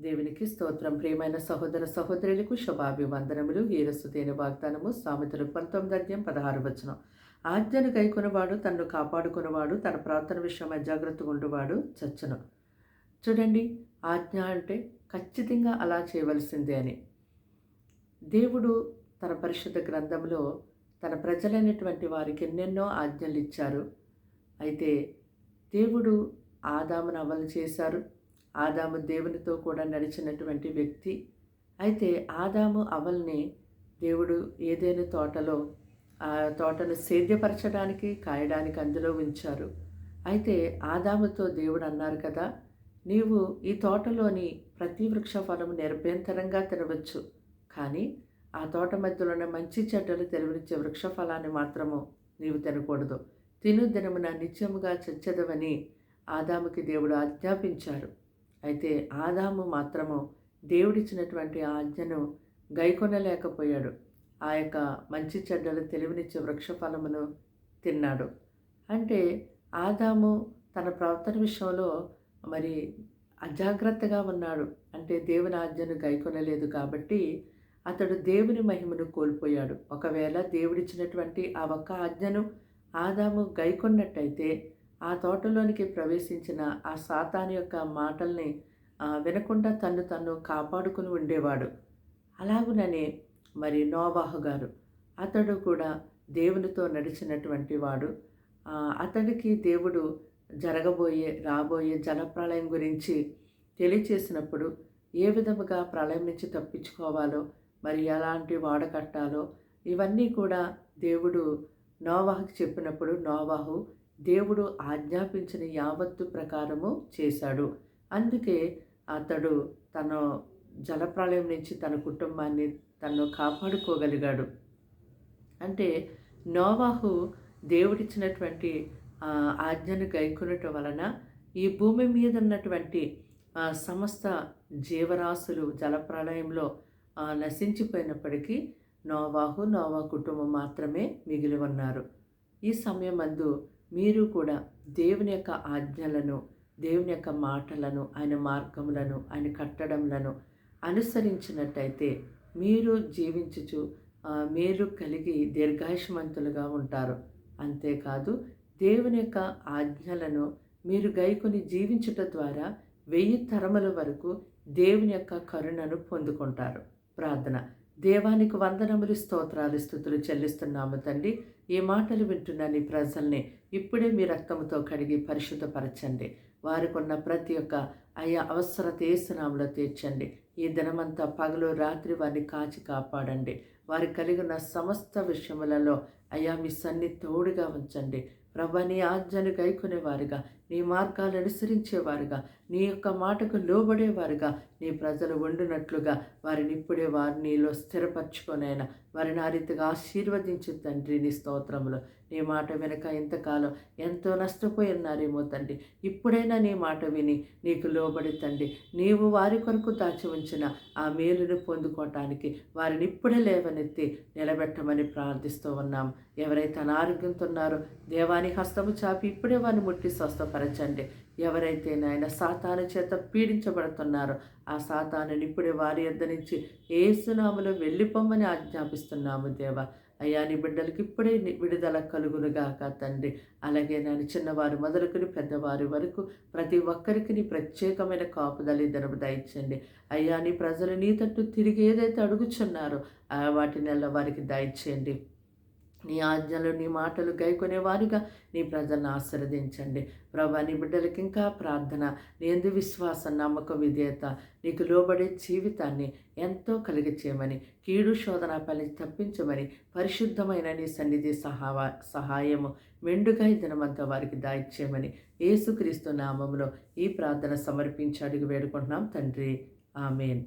దేవునికి స్తోత్రం. ప్రియమైన సహోదర సహోదరులకు శుభాభివందనములు. హీరసుతేని వాగ్దానము. సామెతలు పంతొమ్మిది అధ్యాయం పదహారు వచనం. ఆజ్ఞను కైకొనవాడు తనను కాపాడుకున్నవాడు తన ప్రార్థన విషయమై జాగ్రత్తగా ఉండేవాడు చచ్చను. చూడండి ఆజ్ఞ అంటే ఖచ్చితంగా అలా చేయవలసిందే అని. దేవుడు తన పరిశుద్ధ గ్రంథంలో తన ప్రజలైనటువంటి వారికి ఎన్నెన్నో ఆజ్ఞలు ఇచ్చారు. అయితే దేవుడు ఆదామును అమలు చేశారు. ఆదాము దేవునితో కూడా నడిచినటువంటి వ్యక్తి. అయితే ఆదాము అవల్ని దేవుడు ఏదైనా తోటలో ఆ తోటను సేద్యపరచడానికి కాయడానికి అందులో ఉంచారు. అయితే ఆదాముతో దేవుడు అన్నారు కదా నీవు ఈ తోటలోని ప్రతి వృక్ష ఫలము నిరభ్యంతరంగా తినవచ్చు. కానీ ఆ తోట మధ్యలో ఉన్న మంచి చెడ్డలు తెలివినిచ్చే వృక్ష ఫలాన్ని మాత్రము నీవు తినకూడదు. తిను దినమున నిత్యముగా చచ్చదవని ఆదాముకి దేవుడు ఆజ్ఞాపించారు అయితే ఆదాము మాత్రము దేవుడిచ్చినటువంటి ఆజ్ఞను గైకొనలేకపోయాడు. ఆ యొక్క మంచి చెడ్డలు తెలివినిచ్చే వృక్ష ఫలమును తిన్నాడు. అంటే ఆదాము తన ప్రవర్తన విషయంలో మరి అజాగ్రత్తగా ఉన్నాడు. అంటే దేవుని ఆజ్ఞను గైకొనలేదు కాబట్టి అతడు దేవుని మహిమను కోల్పోయాడు. ఒకవేళ దేవుడిచ్చినటువంటి ఆ ఒక్క ఆజ్ఞను ఆదాము గైకొన్నట్టయితే ఆ తోటలోనికి ప్రవేశించిన ఆ సాతాని యొక్క మాటల్ని వినకుండా తను తను కాపాడుకుని ఉండేవాడు. అలాగుననే మరి నోవాహు గారు అతడు కూడా దేవునితో నడిచినటువంటి వాడు. అతడికి దేవుడు జరగబోయే రాబోయే జలప్రళయం గురించి తెలియచేసినప్పుడు ఏ విధముగా ప్రళయం నుంచి తప్పించుకోవాలో మరి ఎలాంటి వాడకట్టాలో ఇవన్నీ కూడా దేవుడు నోవాహుకి చెప్పినప్పుడు నోవాహు దేవుడు ఆజ్ఞాపించిన యావత్తు ప్రకారము చేశాడు. అందుకే అతడు తన జలప్రళయం నుంచి తన కుటుంబాన్ని తను కాపాడుకోగలిగాడు. అంటే నోవాహు దేవుడిచ్చినటువంటి ఆజ్ఞను గైకొనటం వలన ఈ భూమి మీద ఉన్నటువంటి సమస్త జీవరాశులు జలప్రళయంలో నశించిపోయినప్పటికీ నోవాహు నోవా కుటుంబం మాత్రమే మిగిలి ఉన్నారు. ఈ సమయం అందు మీరు కూడా దేవుని యొక్క ఆజ్ఞలను దేవుని యొక్క మాటలను ఆయన మార్గములను ఆయన కట్టడంలను అనుసరించినట్టయితే మీరు జీవించుచు మీరు కలిగి దీర్ఘాయుషమంతులుగా ఉంటారు. అంతేకాదు దేవుని యొక్క ఆజ్ఞలను మీరు గైకొని జీవించుట ద్వారా వెయ్యి తరముల వరకు దేవుని యొక్క కరుణను పొందుకుంటారు. ప్రార్థన. దేవానికి వందనములు స్తోత్రాలు స్థుతులు చెల్లిస్తున్నాము తండ్రి. ఈ మాటలు వింటున్న నీ ప్రజల్ని ఇప్పుడే మీ రక్తముతో కడిగి పరిశుద్ధపరచండి. వారికి ఉన్న ప్రతి ఒక్క అయా అవసరత ఏసునాములో తీర్చండి. ఈ దినమంతా పగలు రాత్రి వారిని కాచి కాపాడండి. వారికి కలిగిన సమస్త విషయములలో అయా మీ సన్ని తోడుగా ఉంచండి. ప్రభా నీ ఆజ్ఞను గైకునేవారుగా నీ మార్గాలు అనుసరించేవారుగా నీ యొక్క మాటకు లోబడేవారుగా నీ ప్రజలు వండినట్లుగా వారిని ఇప్పుడే వారి నీలో స్థిరపరచుకొనైనా వారిని ఆ రీతిగా ఆశీర్వదించు తండ్రి నీ స్తోత్రములు. నీ మాట వెనక ఇంతకాలం ఎంతో నష్టపోయి ఉన్నారేమో తండ్రి. ఇప్పుడైనా నీ మాట విని నీకు లోబడి తండ్రి నీవు వారి కొరకు దాచి ఉంచిన ఆ మేలును పొందుకోవటానికి వారిని ఇప్పుడే లేవనెత్తి నిలబెట్టమని ప్రార్థిస్తూ ఉన్నాం. ఎవరైతే అనారోగ్యంతో ఉన్నారో దేవాని హస్తము చాపి ఇప్పుడే వారిని ముట్టి స్వస్థపరచండి. ఎవరైతే నాయన సాతాను చేత పీడించబడుతున్నారో ఆ సాతాను ఇప్పుడే వారి యొద్ద నుంచి ఏసునామలో వెళ్ళిపోమని ఆజ్ఞాపిస్తున్నాము దేవా. అయ్యా నీ బిడ్డలకి ఇప్పుడే విడుదల కలుగునుగాక తండ్రి. అలాగే నేను చిన్నవారు మొదలుకుని పెద్దవారి వరకు ప్రతి ఒక్కరికి నీ ప్రత్యేకమైన కాపుదలి ధనము దయచండి. అయ్యా నీ ప్రజలు నీ తట్టు తిరిగి ఏదైతే అడుగుచున్నారో నెల వారికి దయచేయండి. నీ ఆజ్ఞలు నీ మాటలు గైకొనేవారుగా. నీ ప్రజలను ఆశీర్వదించండి. ప్రభా నీ బిడ్డలకి ఇంకా ప్రార్థన నీ ఎందు విశ్వాసం నమ్మకం విధేయత నీకు లోబడే జీవితాన్ని ఎంతో కలిగి చేయమని కీడు శోధన పని తప్పించమని పరిశుద్ధమైన నీ సన్నిధి సహావా సహాయము మెండుగా దినమంతా వారికి దాయిచ్చేయమని యేసుక్రీస్తు నామంలో ఈ ప్రార్థన సమర్పించి అడుగు వేడుకుంటున్నాం. తండ్రి ఆమెన్.